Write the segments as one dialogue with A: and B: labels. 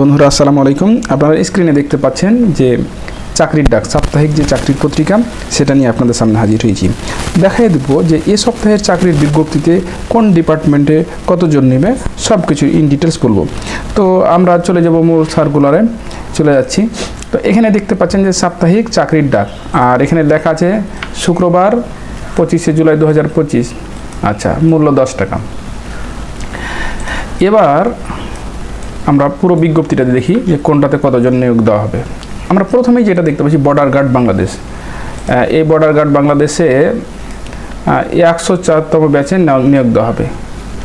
A: বন্ধুরা, আসসালামু আলাইকুম। আপনারা স্ক্রিনে দেখতে পাচ্ছেন যে চাকরির ডাক, সাপ্তাহিক যে চাকরির পত্রিকা, সেটা নিয়ে আপনাদের সামনে হাজির হয়েছি। দেখাই দেবো যে এ সপ্তাহের চাকরির বিজ্ঞপ্তিতে কোন ডিপার্টমেন্টে কতজন নেবে সব কিছু ইন ডিটেলস বলব। তো আমরা চলে যাব মূল সার্কুলারে চলে যাচ্ছি। তো এখানে দেখতে পাচ্ছেন যে সাপ্তাহিক চাকরির ডাক, আর এখানে লেখা আছে শুক্রবার পঁচিশে জুলাই দু হাজার পঁচিশ। আচ্ছা মূল্য দশ টাকা। এবার আমরা পুরো বিজ্ঞপ্তিটা দেখি যে কোনটাতে কতজন নিয়োগ দেওয়া হবে। আমরা প্রথমেই যেটা দেখতে পাচ্ছি বর্ডার গার্ড বাংলাদেশ এই বর্ডার গার্ড বাংলাদেশে একশো চারতম ব্যাচে নিয়োগ দেওয়া হবে।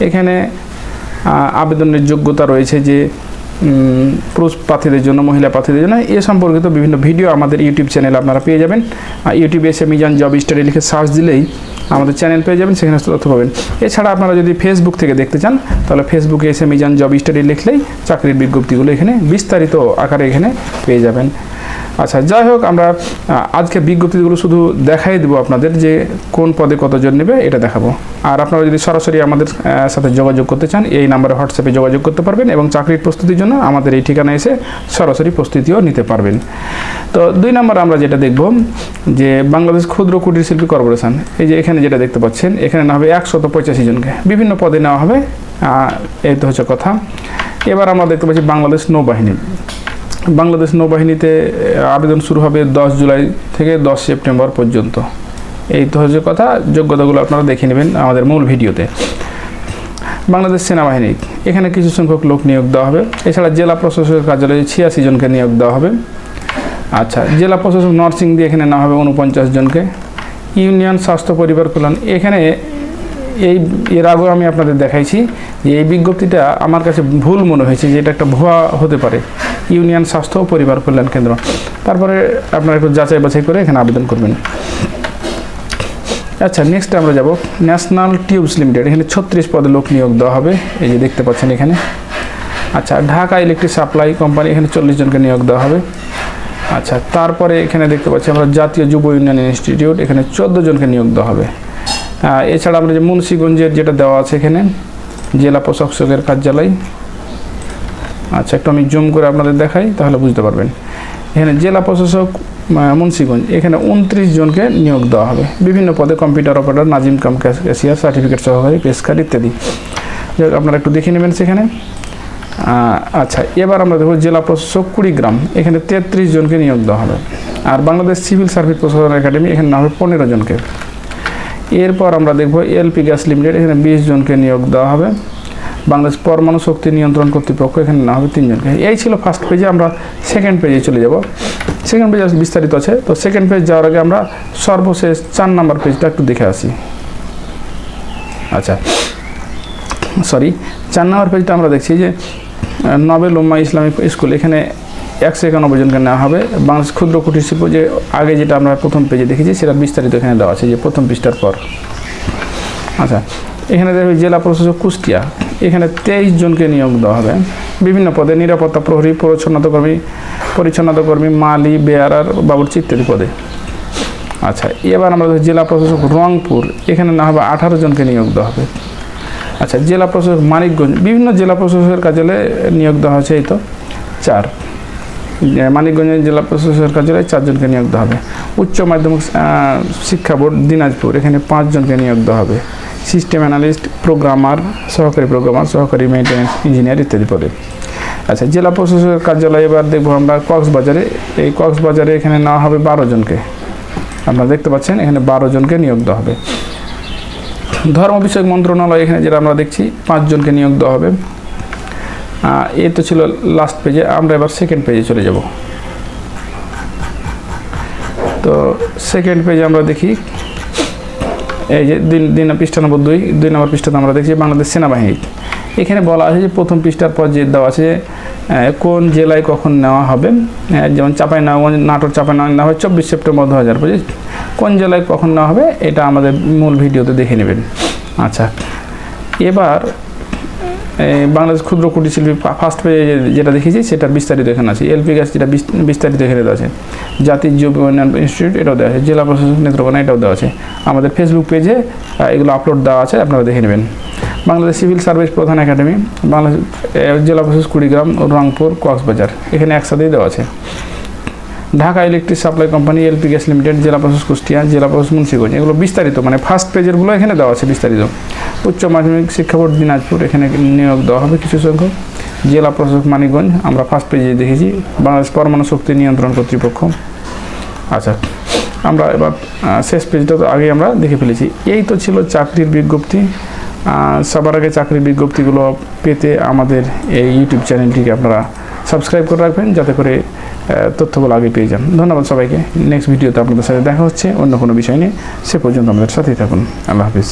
A: এখানে আবেদনের যোগ্যতা রয়েছে যে পুরুষ প্রার্থীদের জন্য, মহিলা প্রার্থীদের জন্য। এ সম্পর্কিত বিভিন্ন ভিডিও আমাদের ইউটিউব চ্যানেলে আপনারা পেয়ে যাবেন। ইউটিউবে এসে মিজান জব স্টাডি লিখে সার্চ দিলেই আমাদের চ্যানেল পেয়ে যাবেন, সেখানে তথ্য পাবেন। এছাড়া আপনারা যদি ফেসবুক থেকে দেখতে চান, তাহলে ফেসবুকে এসে মিজান জব স্টাডি লিখলেই চাকরির বিজ্ঞপ্তিগুলো এখানে বিস্তারিত আকারে এখানে পেয়ে যাবেন। আচ্ছা যাই হোক, আমরা আজকে বিজ্ঞপ্তিগুলো শুধু দেখাই দেবো আপনাদের যে কোন পদে কতজন নেবে, এটা দেখাবো। আর আপনারা যদি সরাসরি আমাদের সাথে যোগাযোগ করতে চান, এই নাম্বারে হোয়াটসঅ্যাপে যোগাযোগ করতে পারবেন এবং চাকরির প্রস্তুতির জন্য আমাদের এই ঠিকানায় এসে সরাসরি প্রস্তুতিও নিতে পারবেন। তো দুই নম্বর আমরা যেটা দেখব যে বাংলাদেশ ক্ষুদ্র কুটির শিল্পী কর্পোরেশন, এই যে এখানে যেটা দেখতে পাচ্ছেন, এখানে নেওয়া হবে একশত পঁচাশি জনকে। বিভিন্ন পদে নেওয়া হবে এই তো হচ্ছে কথা। এবার আমরা দেখতে পাচ্ছি বাংলাদেশ নৌবাহিনী। বাংলাদেশ নৌবাহিনীতে আবেদন শুরু হবে দশ জুলাই থেকে দশ সেপ্টেম্বর পর্যন্ত। এই তো হচ্ছে কথা, যোগ্যতাগুলো আপনারা দেখে নেবেন আমাদের মূল ভিডিওতে। বাংলাদেশ সেনাবাহিনী, এখানে কিছু সংখ্যক লোক নিয়োগ দেওয়া হবে। এছাড়া জেলা প্রশাসকের কার্যালয়ে ছিয়াশি জনকে নিয়োগ দেওয়া হবে। আচ্ছা জেলা প্রশাসক নর্সিং দিয়ে এখানে নেওয়া হবে উনপঞ্চাশ জনকে। ইউনিয়ন স্বাস্থ্য পরিবার কল্যাণ, এখানে এই, এর আগেও আমি আপনাদের দেখাইছি যে এই বিজ্ঞপ্তিটা আমার কাছে ভুল মনে হয়েছে যে এটা একটা ভুয়া হতে পারে। ইউনিয়ন স্বাস্থ্য ও পরিবার কল্যাণ কেন্দ্র। তারপরে আপনারা একটু যাচাই বাছাই করে এখানে আবেদন করবেন। আচ্ছা নেক্সট আমরা যাব। ন্যাশনাল টিউবস লিমিটেড, এখানে ছত্রিশ পদে লোক নিয়োগ দেওয়া হবে। এই যে দেখতে পাচ্ছেন এখানে। আচ্ছা ঢাকা ইলেকট্রিক সাপ্লাই কোম্পানি, এখানে চল্লিশ জনকে নিয়োগ দেওয়া হবে। আচ্ছা তারপরে এখানে দেখতে পাচ্ছি আমরা জাতীয় যুব উন্নয়ন ইনস্টিটিউট, এখানে চোদ্দ জনকে নিয়োগ দেওয়া হবে। এছাড়া আমরা যে মুন্সীগঞ্জের যেটা দেওয়া আছে এখানে, জেলা প্রশাসকের কার্যালয়। আচ্ছা একটু আমি জুম করে আপনাদের দেখাই, তাহলে বুঝতে পারবেন। এখানে জেলা প্রশাসক মুন্সীগঞ্জ, এখানে উনত্রিশ জনকে নিয়োগ দেওয়া হবে। বিভিন্ন পদে কম্পিউটার অপারেটর, নাজিম কাম ক্যাশিয়ার, সার্টিফিকেট সহকারী পেশকার ইত্যাদি। আপনারা একটু দেখে নেবেন সেখানে। আচ্ছা এবার আমরা দেখব জেলা প্রশাসক কুড়িগ্রাম এখানে তেত্রিশ জনকে নিয়োগ দেওয়া হবে। আর বাংলাদেশ সিভিল সার্ভিস প্রশাসন একাডেমি, এখানে নেওয়া হবে পনেরো জনকে। এরপর আমরা দেখব এলপি গ্যাস লিমিটেড, এখানে বিশ জনকে নিয়োগ দেওয়া হবে। বাংলাদেশ পরমাণু শক্তি নিয়ন্ত্রণ কর্তৃপক্ষ, এখানে নেওয়া হবে তিনজনকে এই ছিল ফার্স্ট পেজে আমরা সেকেন্ড পেজে চলে যাব। সেকেন্ড পেজ বিস্তারিত আছে। তো সেকেন্ড পেজ যাওয়ার আগে আমরা সর্বশেষ চার নাম্বার পেজটা একটু দেখে আসি। আচ্ছা সরি চার নাম্বার পেজটা আমরা দেখছি যে নবেল উম্মা ইসলামিক স্কুল। এখানে একশো একানব্বই জনকে নেওয়া হবে। বাংলাদেশ ক্ষুদ্র কুটির শিল্প যে আগে যেটা আমরা প্রথম পেজে দেখেছি, সেটা বিস্তারিত এখানে দেওয়া আছে, যে প্রথম পৃষ্ঠার পর। আচ্ছা এখানে দেখবে জেলা প্রশাসক কুষ্টিয়া। এখানে তেইশ জনকে নিয়োগ দেওয়া হবে। বিভিন্ন পদে নিরাপত্তা প্রহরী পরিচ্ছন্নতা কর্মী পরিচ্ছন্নতা কর্মী মালি, বেয়ারার, বাবুর্চি ইত্যাদি পদে। আচ্ছা এবার আমরা জেলা প্রশাসক রংপুর। এখানে না হবে আঠারো জনকে নিয়োগ দেওয়া হবে। আচ্ছা জেলা প্রশাসক মানিকগঞ্জ, বিভিন্ন জেলা প্রশাসকের কার্যালয়ে নিয়োগ দেওয়া হয়েছে, এই তো? চার। মানিকগঞ্জের জেলা প্রশাসকের কার্যালয়ে চারজনকে নিয়োগ দেওয়া হবে। উচ্চ মাধ্যমিক শিক্ষা বোর্ড দিনাজপুর, এখানে পাঁচজনকে নিয়োগ দেওয়া হবে। সিস্টেম অ্যানালিস্ট, প্রোগ্রামার, সহকারী প্রোগ্রামার, সহকারী মেইনটেন্যান্স ইঞ্জিনিয়ার ইত্যাদি পদে। আচ্ছা জেলা প্রশাসকের কার্যালয় এবার দেখব আমরা কক্সবাজারে, এই কক্সবাজারে এখানে নেওয়া হবে বারো জনকে। আপনারা দেখতে পাচ্ছেন, এখানে বারো জনকে নিয়োগ দেওয়া হবে। ধর্ম বিষয়ক মন্ত্রণালয় এখানে যেটা আমরা দেখছি, পাঁচজনকে নিয়োগ দেওয়া হবে। এ তো ছিল লাস্ট পেজে আমরা এবার সেকেন্ড পেজে চলে যাব। তো সেকেন্ড পেজে আমরা দেখি, এই যে দুই নম্বর পৃষ্ঠা নম্বর দুই দুই নম্বর পৃষ্ঠাতে আমরা দেখছি বাংলাদেশ সেনাবাহিনী। এখানে বলা আছে যে প্রথম পৃষ্ঠার পর যে দেওয়া আছে কোন জেলায় কখন নেওয়া হবে যেমন চাপাই নবাবগঞ্জ নাটোর চাপাই নেওয়া হয় চব্বিশ সেপ্টেম্বর দু হাজার পঁচিশ। কোন জেলায় কখন নেওয়া হবে, এটা আমাদের মূল ভিডিওতে দেখে নেবেন। আচ্ছা এবার বাংলাদেশ ক্ষুদ্র কুটির শিল্পী ফার্স্ট পেজে যেটা দেখেছি সেটার বিস্তারিত এখানে আছে। এলপি গ্যাস যেটা বিস্তারিত এখানে দেওয়া আছে। জাতীয় যুব উন্নয়ন ইনস্টিটিউট এটাও দেওয়া আছে। জেলা প্রশাসক নেত্রকোনা, এটাও দেওয়া আছে। আমাদের ফেসবুক পেজে এগুলো আপলোড দেওয়া আছে, আপনারা দেখে নেবেন। বাংলাদেশ সিভিল সার্ভিস প্রধান একাডেমি বাংলাদেশ জেলা প্রশাসক কুড়িগ্রাম, রংপুর, কক্সবাজার। এখানে একসাথেই দেওয়া আছে। Dhaka electric supply company, LP gas limited, জেলা প্রশাসক কুষ্টিয়া, জেলা প্রশাসক মুন্সিগঞ্জ, এগুলো বিস্তারিত। মানে ফার্স্ট পেজেরগুলো এখানে দেওয়া আছে বিস্তারিত। উচ্চ মাধ্যমিক শিক্ষা বোর্ড দিনাজপুর, এখানে নিয়োগ দেওয়া হবে কিছু সংখ্যক। জেলা প্রশাসক মানিকগঞ্জ, আমরা ফার্স্ট পেজে দেখেছি। বাংলাদেশ পরমাণু শক্তি নিয়ন্ত্রণ কর্তৃপক্ষ। আচ্ছা আমরা এবার শেষ পেজটা তো আগে আমরা দেখে ফেলেছি। এই তো ছিল চাকরির বিজ্ঞপ্তি। সবার আগে চাকরির বিজ্ঞপ্তিগুলো পেতে আমাদের এই ইউটিউব চ্যানেলটিকে আপনারা সাবস্ক্রাইব করে রাখবেন, যাতে করে তথ্যগুলো আগে পেয়ে যান। ধন্যবাদ সবাইকে। নেক্সট ভিডিওতে আপনাদের সাথে দেখা হচ্ছে। অন্য কোনো বিষয় নিয়ে সে পর্যন্ত আমাদের সাথেই থাকুন। আল্লাহ হাফিজ।